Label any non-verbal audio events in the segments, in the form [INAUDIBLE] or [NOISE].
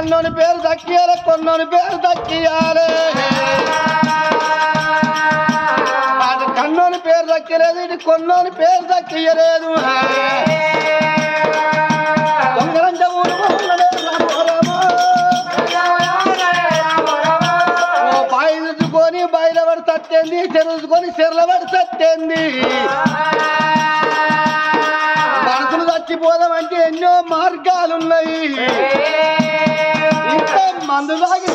కన్నోని పేరు దక్కియాలి కొన్నోని పేరు దక్కియాలి. అది కన్నోని పేరు దక్కలేదు ఇది కొన్నోని పేరు దక్కియలేదు దొంగలంట ఊరు తట్టేంది చెరువుకొని చెర్ల పడి తట్టేంది మనసులు చచ్చిపోదామంటే ఎన్నో మార్గాలున్నాయి. మందు తాగి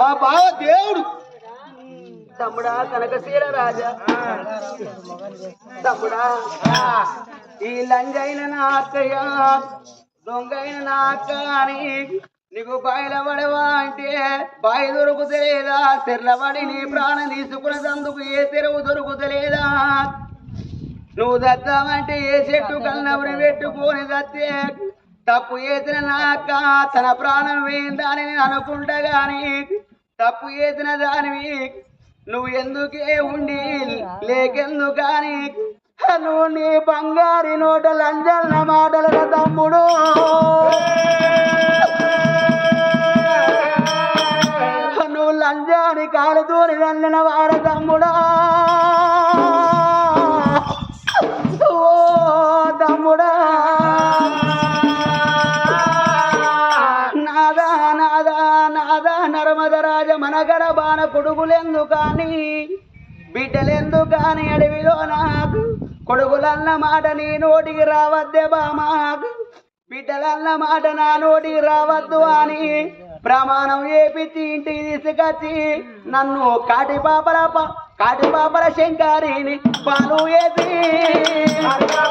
మా బావ దేవుడు. తమ్ముడా కనకశీల రాజా. తమ్ముడా ఈ లంజైన నా అక్కయ్య దొంగైన నా అక్క అని నీకు బాయిల పడవా అంటే బాయి దొరుకుతలేదా? తెరలబడి నీ ప్రాణం తీసుకున్నదందుకు ఏ తెరువు దొరుకుతలేదా? నువ్వు దద్దామంటే ఏ చెట్టు కన్నవరి పెట్టుకొని దత్తే తప్పు చేసిన నాక తన ప్రాణం వేయిందని నేను అనుకుంటా గాని తప్పు చేసిన దానివి నువ్వు ఎందుకే ఉండి లేకెందు కానీ నువ్వు నీ బంగారి నోట లంజన్న మాటల తమ్ముడు. నువ్వు లంజాని కాలుతూని దండిన వార తమ్ముడా. నగర బాణ కొడుకులెందు కానీ బిడ్డలెందు కానీ అడవిలో నాకు. కొడుకులన్న మాట నీ నోటికి రావద్దే బామాకు బిడ్డలన్న మాట నా నోటికి రావద్దు అని ప్రమాణం ఏపిచ్చి ఇంటికి తీసుకొచ్చి నన్ను కాటి పాపల కాటి పాపల శంకారిని పాలు వేసి. అయ్యో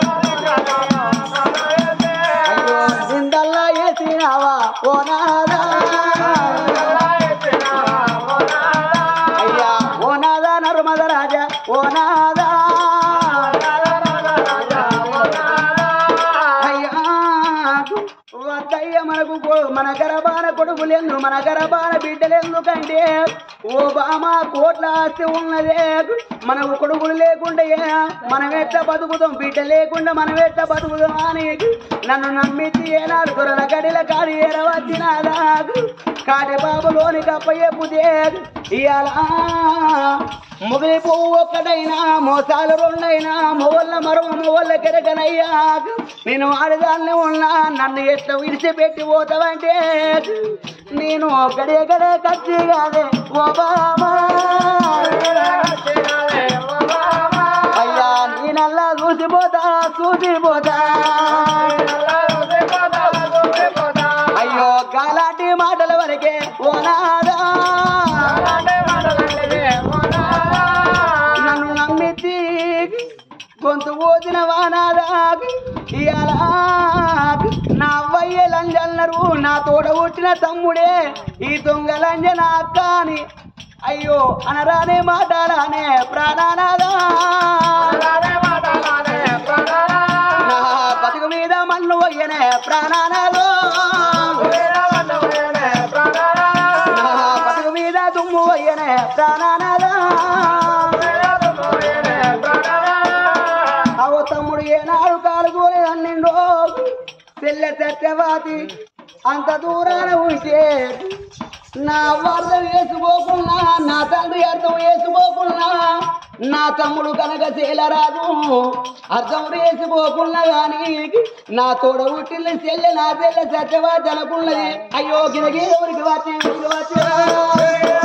వేసినావా ఓ నాదా? నాదా అయ్యా మనకు మన గరబాన కొడుకులెందు మన గరబాన బిడ్డలెందుకంటే ఓ బామా కోట్ల ఆస్తి ఉన్నదే. మనకు కొడుకులు లేకుండా మనం ఎట్లా బతుకుతాం బిడ్డ లేకుండా మనం ఎట్లా బతుకుతాం అని నన్ను నమ్మించి ఏనాడు దొరల గడిల కాడి ఎరవచ్చినాదా కాటి బాబులోని కప్పయ్యపుదే ఇయాల మొగలి పువ్వు ఒక్కటైనా మోసాలు రెండైనా మొగళ్ళ మరో మొగళ్ళ కెరగనయ్యా. నేను ఆడదాన్ని ఉన్నా నన్ను ఎట్లా విడిచిపెట్టి పోతావంటే నేను ఒక్కడే గడే కచ్చి కాదే ఓ బామా అయ్యా నేనల్లా చూసిపోతా చూసిపోతా. అయ్యో గాలాంటి మాటల వరకే ఓనాదా ఇయాల నా అవ్వయ్య లంజన్నారు నా తోడ పుట్టిన తమ్ముడే ఈ దొంగ లంజ నా అక్క అని అయ్యో అనరానే మాట్లాడానే ప్రాణానాదా? నా బతుకు మీద మన్ను పోయనే ప్రాణానాదో? నా బతుకు మీద దుమ్ము పోయనే ప్రాణానాదా? తెల్ల తెచ్చవాతి అంత దూరాన ఉంటే నా అర్థం వేసుకోకున్నా నా తండ్రి అర్థం వేసుకోకున్నా నా తమ్ముడు కనుక చేయలరాదు అర్థం వేసుకోకున్నా గాని నా తోడ పుట్టిన చెల్లె నా చెల్లె సత్యవాది అనుకున్నది. అయ్యో గిరగి ఎవరికి వచ్చి ఎవరికి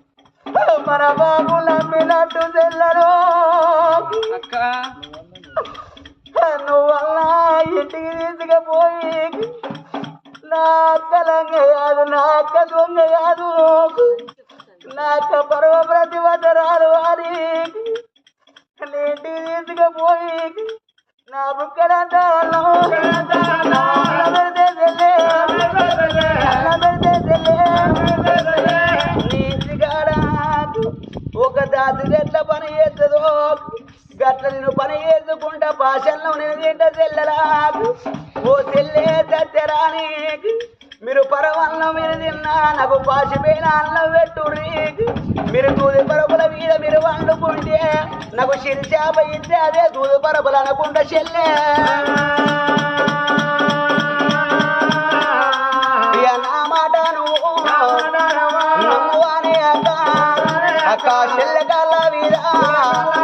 మన బాబు నమ్మినట్టు అక్క. నువ్వల్లా ఇంటికి తీసుకుపోయి నా అక్క లంగ కాదు నా అక్క దొంగ కాదు. నాకు పరమ ప్రతిభటరాలు వారి. నీటి తీసుకుపోయి నా బుక్కడంతా పని చేస్తుందో గట్ల నేను పని చేసుకుంటా భాషల్లో నేను తింట తెల్లరాకు ఓ చెల్లే తెచ్చరాని మీరు పరవన్నం మీరు తిన్నా నాకు పాసిపోయిన అన్నం పెట్టుర్రి. మీరు దూది పరపుల మీద మీరు వండుకుంటే నాకు శిరిచాప ఇస్తే అదే దూది పరపులు అనుకుంటా చెల్లె. అక్క చెల్లె కాళ్ళ మీద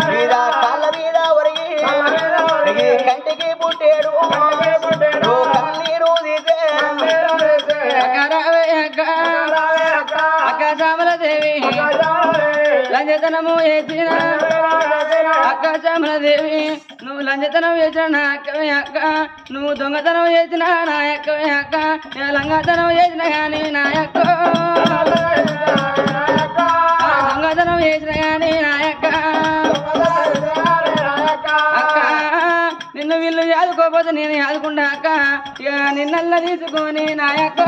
మీద కాళ్ళ మీద ఒరిగి ఒరిగి కంటికి పుట్టేడు. నువ్వు కన్నీరు తీసే అక్క శ్యామలదేవి లంజతనము వేసిన అక్క శ్యామలదేవి నువ్వు లంజతనం చేసిన నా అక్కవే అక్క నువ్వు దొంగతనం చేసిన నా అక్కవే అక్క నేను లంగతనం చేసిన కానీ నా అక్క. దొంగతనం చేసిన కానీ నా అక్క అక్క నిన్ను వీళ్ళు యాదుకోపోతే నేను యాదుకుంటా అక్క. ఇక నిన్నల్ల తీసుకొని నా అక్క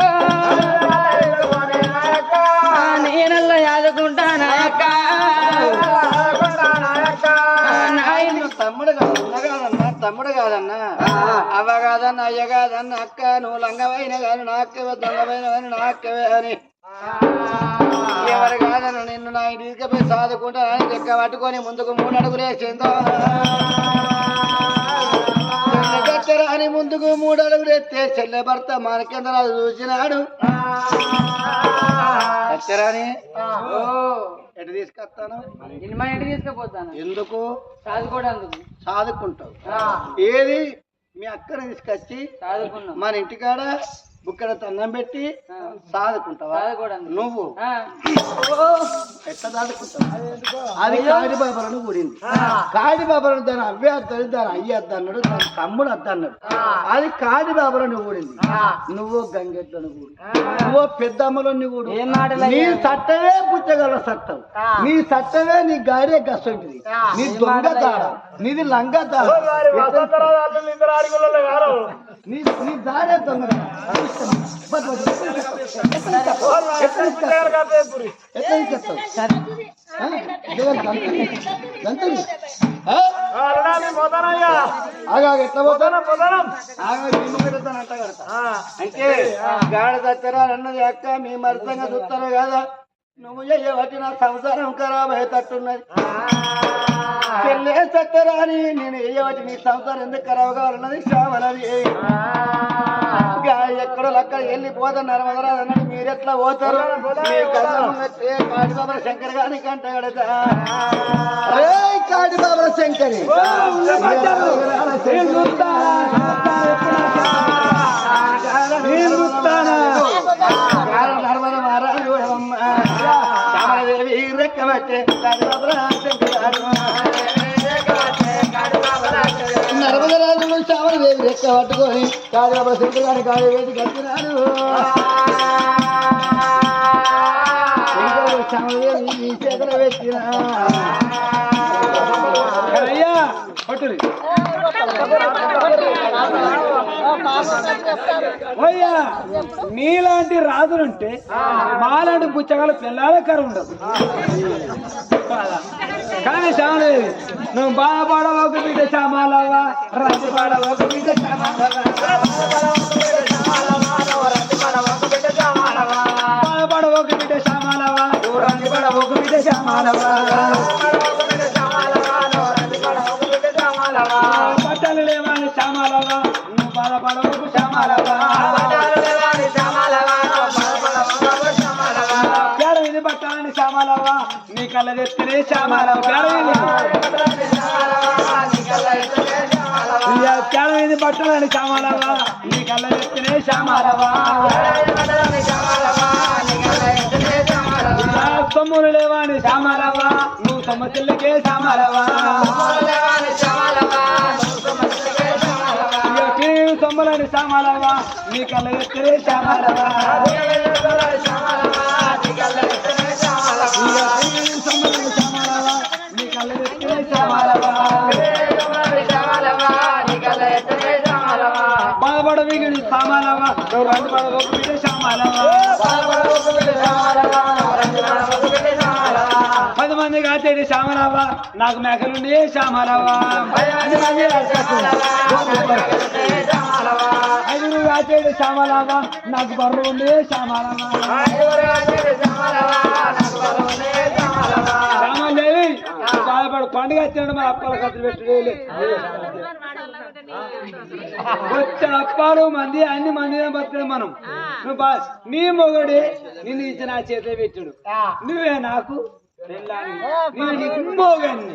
నేనల్ల యాదుకుంటా నా అక్క నాయన తమ్ముడు కాదన్నా తమ్ముడు కాదన్నా. అవ్వ కాదన్న అయ్య కాదన్న అక్క నువ్వు లంగమైన కానీ నా అక్కవే దొంగమైన కానీ నా అక్కవే అని ఎవరు కాదన్న నిన్ను నా తీసుకుపోయి సాదుకుంటా లెక్క పట్టుకొని ముందుకు మూడు అడుగులు వేసిందో. అని ముందుకు మూడు అడుగులు ఎత్తే చెల్లె భర్త మనకెందరాజు చూసినాడు. ఓ ఎటు తీసుకొస్తాను? ఇంటికి తీసుకుపోతాను? ఎందుకు? చదువుకోవడానికి సాదుకుంటావు. ఏది? మీ అక్కని తీసుకొచ్చి మన ఇంటికాడ బుక్కడ తన్నం పెట్టి సాదుకుంటావా? నువ్వు? ఆ. ఎట్లా దాదుకుంటావు అది కాడి బాబలను కూడింది కాడి బాబలను దాని అవ్వే అద్దని దాని అయ్య అద్ద అన్నాడు దాని తమ్ముడు అద్ద అన్నాడు. అది కాడి బాబలను కూడింది నువ్వు గంగెట్లను కూడు నువ్వు పెద్దమ్మలను కూడు నీ సట్టవే పుచ్చగల సట్టం నీ సట్టవే నీ గాడే గసంటిది నీ దొంగ దాడ నీది లంగ దాడ నీ నీ దాడే దొంగ ఎట్లా అంటే గాడ దచ్చరా అన్నది అక్క మీ అర్థంగా చూస్తారు కదా నువ్వు చేయబట్టి నా సంసారం ఖరాబ్ అయ్యేటట్టున్నది. చెల్లే చక్కరా అని నేను వేయబట్టి నీ సంసారం ఎందుకు ఖరాబ్ కావాలన్నది శ్రావణది. ఎక్కడో అక్కడ వెళ్ళిపోతా నర్మదరాదు అన్నది మీరెట్లా పోతారు? మీ కళ్ళ ముంగటే కాడి బాబా శంకర్ గాని కంట కడతా. కాడి బాబా శంకరి. రెక్కబట్టే కాడి బాబా శంకరాడు రెక్క పట్టుకొని కాడి శంకర్ గారి కట్టినాడు శంకరుడు శ్యామదేవి ఈ పెట్టినా పట్టుని. అయ్యా నీలాంటి రాజులుంటే మాలాంటి పుచ్చగాలు పిల్లల కరు ఉండదు. కానీ శ్యామదేవి నువ్వు బాధపడవకు బిడ్డ చామాలవా రాజు పడవకు బిడ్డ చామాలవా తెత్తనే శ్యామాలవ్వ పేడవిని నీ కళ్ళ తెత్తనే శ్యామాలవ్వా సొమ్ములు లేవాని శ్యామాలవ్వా నువ్వు సొమ్మ చెల్లకే శ్యామాలవ్వా కీడు సొమ్ములని శ్యామాలవ్వా నీ కళ్ళ తెత్తనే శ్యామాలవ్వా పది మంది కాచేటి శ్యామరావా నాకు మేకలుండి శ్యామరావా ఐదుగురు కాచేటి శ్యామలవ్వ నాకు బర్రు ఉండి శ్యామరావా శ్యామలేవి బాధపడు పండుగ వచ్చాడు మన అప్పల ఖర్చు పెట్టి అప్పాలు మంది అన్ని మంది బతుకుడు మనం. నువ్వు బా- నీ మొగడే నిన్ను ఇచ్చి నా చేతే పెట్టుడు. నువ్వే నాకు మోగన్ని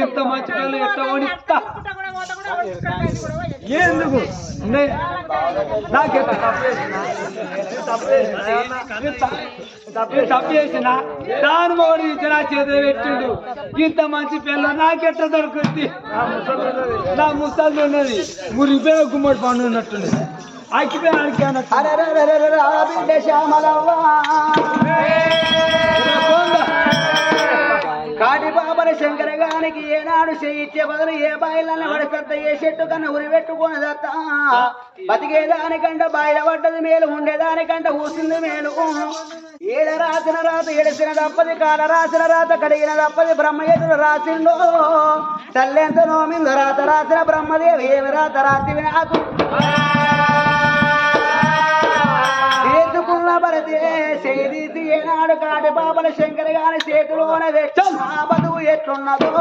ఇంత మంచి ఎట్లా ఓడిస్తా ఎందుకు? నే- నాకెంత తప్పు చేసినా? దాని మొగడు ఇచ్చి నా చేతే పెట్టిండు. ఇంత మంచి పిల్ల నాకెట్లా దొరుకుద్ది? నా ముసలి ఉన్నది. మురిగిపోయిన గుమ్మడి పండు ఉన్నట్టుంది. బిడ్డ శ్యామలవ్వ. కాటి బాబల శంకరగానికి ఏనాడు చేయించే బదులు ఏ బాయిలన్న పడసత్త ఏ చెట్టు కన్నా ఉరి పెట్టుకుని దత్త బతికేదానికంట బాయిల పడ్డది మేలు ఉండేదానికంట ఊసింది మేలు. ఏడ రాసిన రాత ఎడిసిన తప్పది కాల రాసిన రాత కడిగిన తప్పది బ్రహ్మయ్యుడు రాసిండు. తల్లెంత నోమింద రాత రాసిన బ్రహ్మదేవి ఏమి రాత రాత్రి నాకు? చేసుకున్న చేదీసి ఏనాడు కాటి బాబల శంకర్ గారి చేతిలోన ఎట్లున్నదో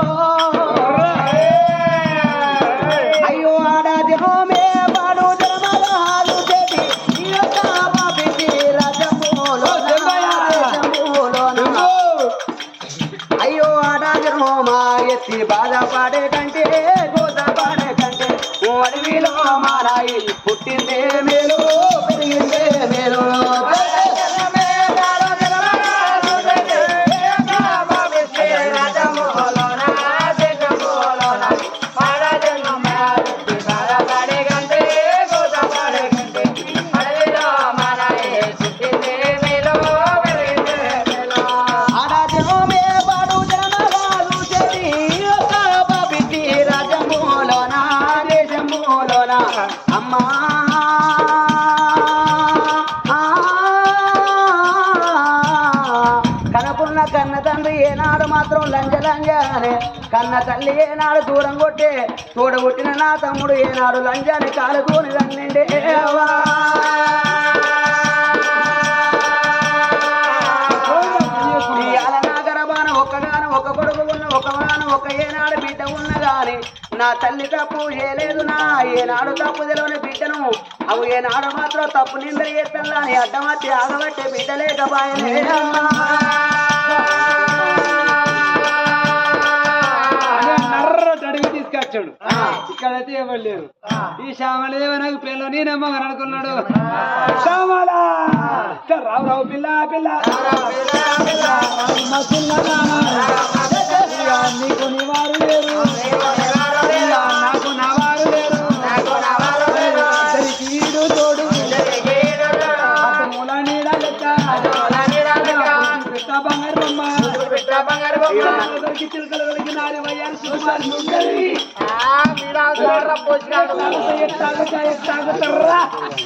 కన్న తల్లి ఏనాడు దూరం కొట్టే తోడగొట్టిన నా తమ్ముడు ఏనాడు లంజాన్ని కాలుకోని రండి నా ఒక ఉన్న ఒక ఏనాడు నా తల్లి తప్పు చేయలేదు నా ఏనాడు తప్పు తెలియని బిడ్డను. అవు ఏనాడు మాత్రం తప్పు నిందరి చేస్తాను అడ్డమత్తి అడ్డమచ్చి ఆగబట్టే బిడ్డ అడిగి తీసుకొచ్చాడు. ఇక్కడైతే ఎవరు లేరు. ఈ శ్యామలేవ నాకు పిల్ల నేనమ్మ అని అనుకున్నాడు. శ్యామల! రావు రావు పిల్ల పిల్ల. నీకు నీ వారు లేరు.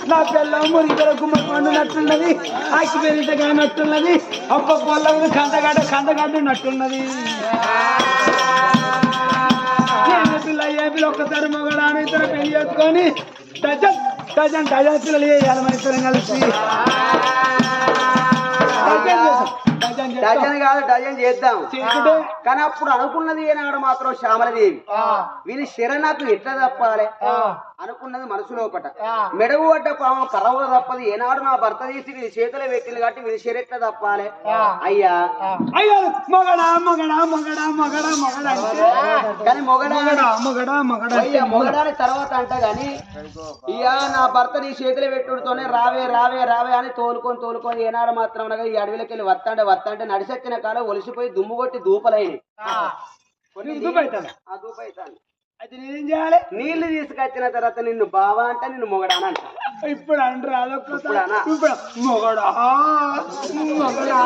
నా పిల్ల మురిగిన గుమ్మ పండునట్టున్నది ఆకి పెరిగితే నట్టున్నది అప్ప పొలం కందగడ్డ కందగడ్డ నట్టున్నది పిల్ల ఏ పిల్ల ఒక్కసారి మొగడాను ఇద్దరు పెళ్ళి చేసుకొని డజన్ డజన్ డజన్ పిల్లలు వేయాలి మన ఇద్దరం కలిసి డజన్ కాదు డజన్ చేద్దాం. కానీ అప్పుడు అనుకున్నది ఏనాడు మాత్రం శ్యామలదేవి. వీని శర నాకు ఎట్లా తప్పాలి? అనుకున్నది మనసు లోపట. మెడవు పడ్డ పాము కర్రవ తప్పది. ఏనాడు నా భర్త తీసి వీని చేతిలో పెట్టింది కాబట్టి వీని శర ఎట్లా తప్పాలి? అయ్యా. అయ్యో మొగడా మొగడా మొగడా మొగడా మొగడా అంటే? కానీ మొగడా మొగడా మొగడా మొగడా అయ్యా మొగడాని తర్వాత అంట గాని ఇయ్యా నా భర్త నీ చేతిలో పెట్టుడుతోనే రావే రావే రావే అని తోలుకొని తోలుకొని ఏనాడు మాత్రం ఈ అడవిలోకి వెళ్ళి వత్తాంటే వత్తాంటే నడిసెక్కిన కాలం ఒలిసిపోయి దుమ్ము కొట్టి దూపలైనవి? ఆ. అయితే నేనేం చేయాలి? నీళ్ళు తీసుకొచ్చిన తర్వాత నిన్ను బావా అంటే నిన్ను మొగడాన అంట. ఇప్పుడు అంటారు అదొక ఇప్పుడనా? ఇప్పుడు మొగడా? మొగడా?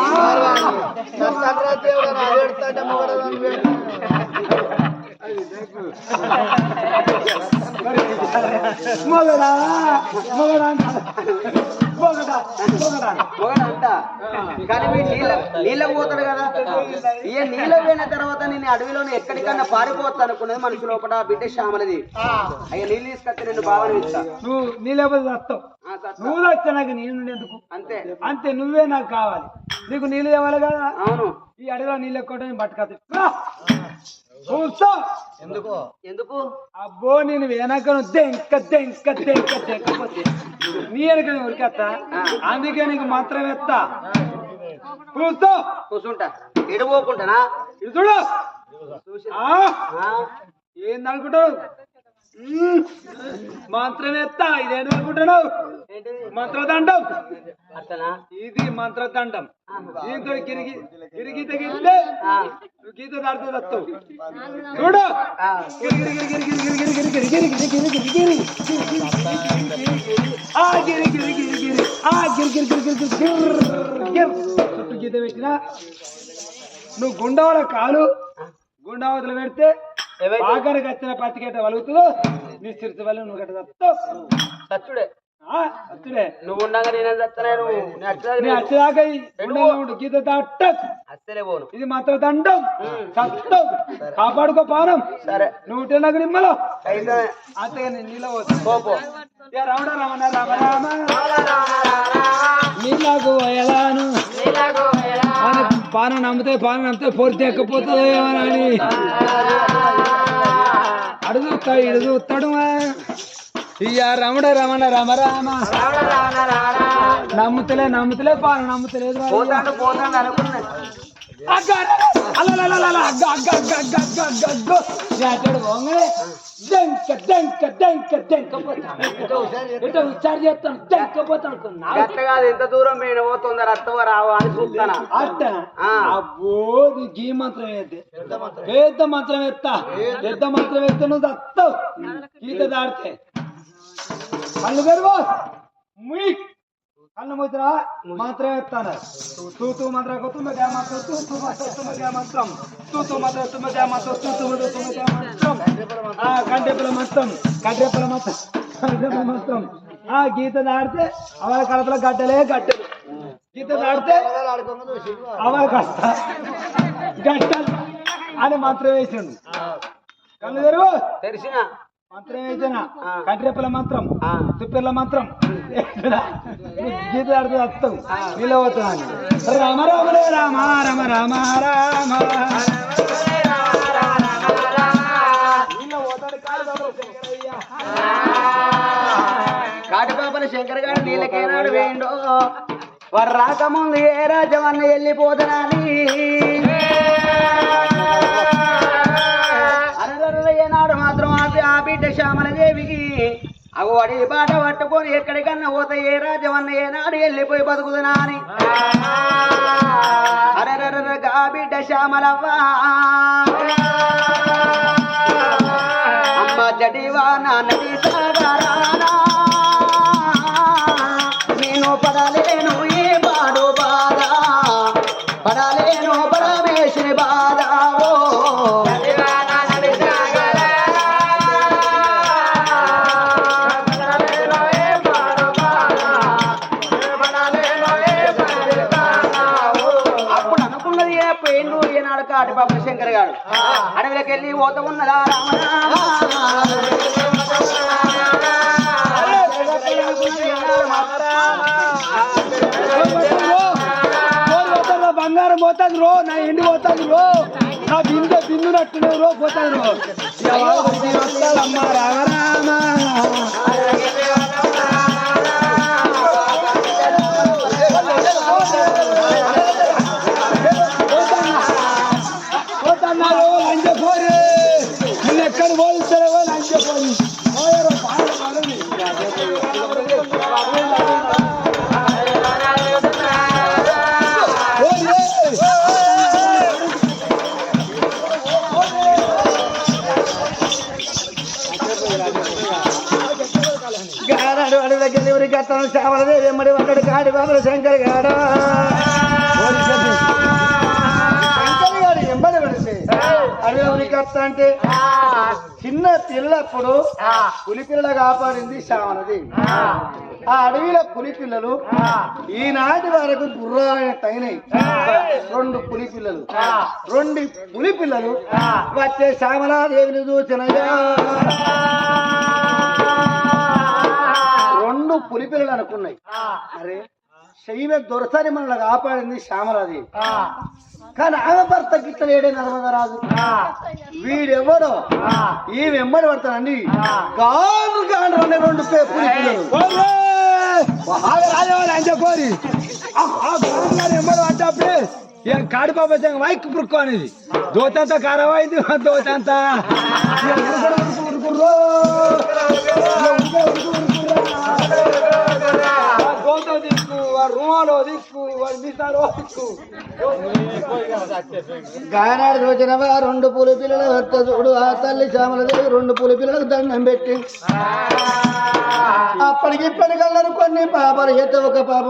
[LAUGHS] మొగడా మొగడా. మొగడా మొగడా మొగడంట కానీ వీడు నీళ్ళ నీళ్ళకి పోతాడు కదా ఇక నీళ్ళ పోయిన తర్వాత నేను అడవిలోనే ఎక్కడికన్నా పారిపోవచ్చు అనుకున్నది మనిషి లోపల బిడ్డ శ్యామలది అయ్యా నీళ్ళు తీసుకొస్తే నేను బాగా ఇస్తా నువ్వు నీ లేకపోతే చస్తావు ఆ, సత్తా. నువ్వు వచ్చా నాకు నేను ఎందుకు అంతే అంతే నువ్వే నాకు కావాలి నీకు నీళ్ళు ఇవ్వాలి కదా అవును ఈ అడవిలో నీళ్ళు ఎక్కువ కూర్చో ఎందుకు ఎందుకు అబ్బో నేను వెనక దెంక దెంక దెంక దెంకపోతే నీ వెనక ఉరికెత్తా అందుకే నీకు మాత్రం ఎత్తా కూర్చో. కూర్చుంటా. ఎడిపోకుంటానా ఇది చూడు. ఏందనుకుంటావు. మంత్రం ఎత్తా ఇదేంటి అనుకుంటున్నావు మంత్రదండం ఇది మంత్రదండం దీంతో కిరిగి కిరిగి తగిలితే గీత దాడుతూ చూడు ఆ ఆ చుట్టూ గీత పెట్టినా నువ్వు గుండవల కాలు గుండవతలు పెడితే ఆఖరి కచ్చిన పత్తి వలుగుతుందో? నీ వల్ల నువ్వు గట్ట తప్పుతావు. సచ్చుడే నువ్వు గీత పోను. ఇది మాత్రం దండం. చట్టం కాపాడుకో పానం. సరే. నువ్వు తినకు నిమ్మలో. అంతగా నేను నీళ్ళ పోపో రావణ రామ రామ రామ నీళ్ళకు పాన నమ్మితే పాన నమ్మితే పొరితే ఎక్కపోతుందో ఏమని అడుగుతాడు ఇడుగుతాడు ఇయ్య రమణ రమణ రమ రామ నమ్ముతలే నమ్ముతలే పాన నమ్ముతలేదు పోతాడు పోతాడు అనుకున్నా డెంక డెంక డెంక డెంక పోతాను విచారు ఎంత దూరం మీరు పోతుందా? రత్తవ రావు అని చూస్తానా? అట్టనా అబ్బో గీ మంత్రం అయితే. పెద్ద మంత్రం ఎత్తా. పెద్ద మంత్రం ఎత్తే నువ్వు దత్తావు. గీత దాడితే. కళ్ళు పెరుగు కళ్ళు ముద్ర మంత్రం ఎత్తాను తూతు మంత్రం తుమ్మగా మంత్రం. తూతు మంత్రం తుమ్మగా మంత్రం తూతు మంత్రం తుమ్మగా మంత్రం తూతు మంత్రం తుమ్మగా మంత్రం. ఆ కంటెపుల మంత్రం కంటెపుల మంత్రం కంటెపుల మంత్రం ఆ గీత దాడితే అవల కడపల గడ్డలే గడ్డలు. గీత దాడితే అవల కష్ట గడ్డలు అని మంత్రం వేసిండు. కళ్ళు తెరువు. తెలిసిన మంత్రం వేసినా కంటిరెప్పల మంత్రం. తుప్పెర్ల మంత్రం. గీత ఆడుతూ వస్తావు పోతున్నాను రామ రామలే రామ రామ రామ రామ. కాటిపాపల శంకర్ గారు నీళ్ళకేనాడు వేయండో? రాకముందు ఏ రాజవన్న వెళ్ళిపోతున్నాని ఆ బిడ్డ శ్యామలదేవికి అగో వాడి బాట పట్టుకొని ఎక్కడికన్నా పోతే ఏ రాజవన్న ఏనాడు వెళ్ళిపోయి బతుకుతున్నా అని అరరర బిడ్డ శ్యామలవ్వా అమ్మ జడివా నాన్నది సాగరానా బంగారం పోతుంది రో నా ఎండి పోతుంది రో నా బిందె బిందు నట్టునే రో పోతాది రో అమ్మ రామ రామ గానాడు అడవిలోకి ఎవరి కట్టను చావలదే. వెమ్మడి కాడి బాబుల శంకర్ గాడు. అడవి అంటే చిన్న పిల్లప్పుడు పులి పిల్ల కాపాడింది శ్యామలది ఆ అడవిలో పులి పిల్లలు. ఈనాటి వరకు గుర్రాలైన తగినాయి రెండు పులి పిల్లలు. రెండు పులి పిల్లలు. వచ్చే శ్యామలాదేవిని చూసినగా రెండు పులి పిల్లలు అనుకున్నాయి. అరే శైవ దొరసరి మనల్ని కాపాడింది శ్యామలాదేవి. కానీ ఆమె భర్త గిట్ల లేడే నర్మదరాజు వీడెవడో ఈ వెంబడి పడతానండి గాను అనే రెండు కోరి పడ్డప్పుడే ఏం కాడి పాప వైక్ పురుక్కు అనేది. దోతంతా కారమైంది దోతంతా. దిక్కు వాడు గానాడు రోజునవా రెండు పూల పిల్లల భర్త చూడు ఆ తల్లి శ్యామలదేవి రెండు పూల పిల్లలకు దండం పెట్టి. అప్పటికిప్పటికల్లరు కొన్ని పాపలు చేత ఒక పాప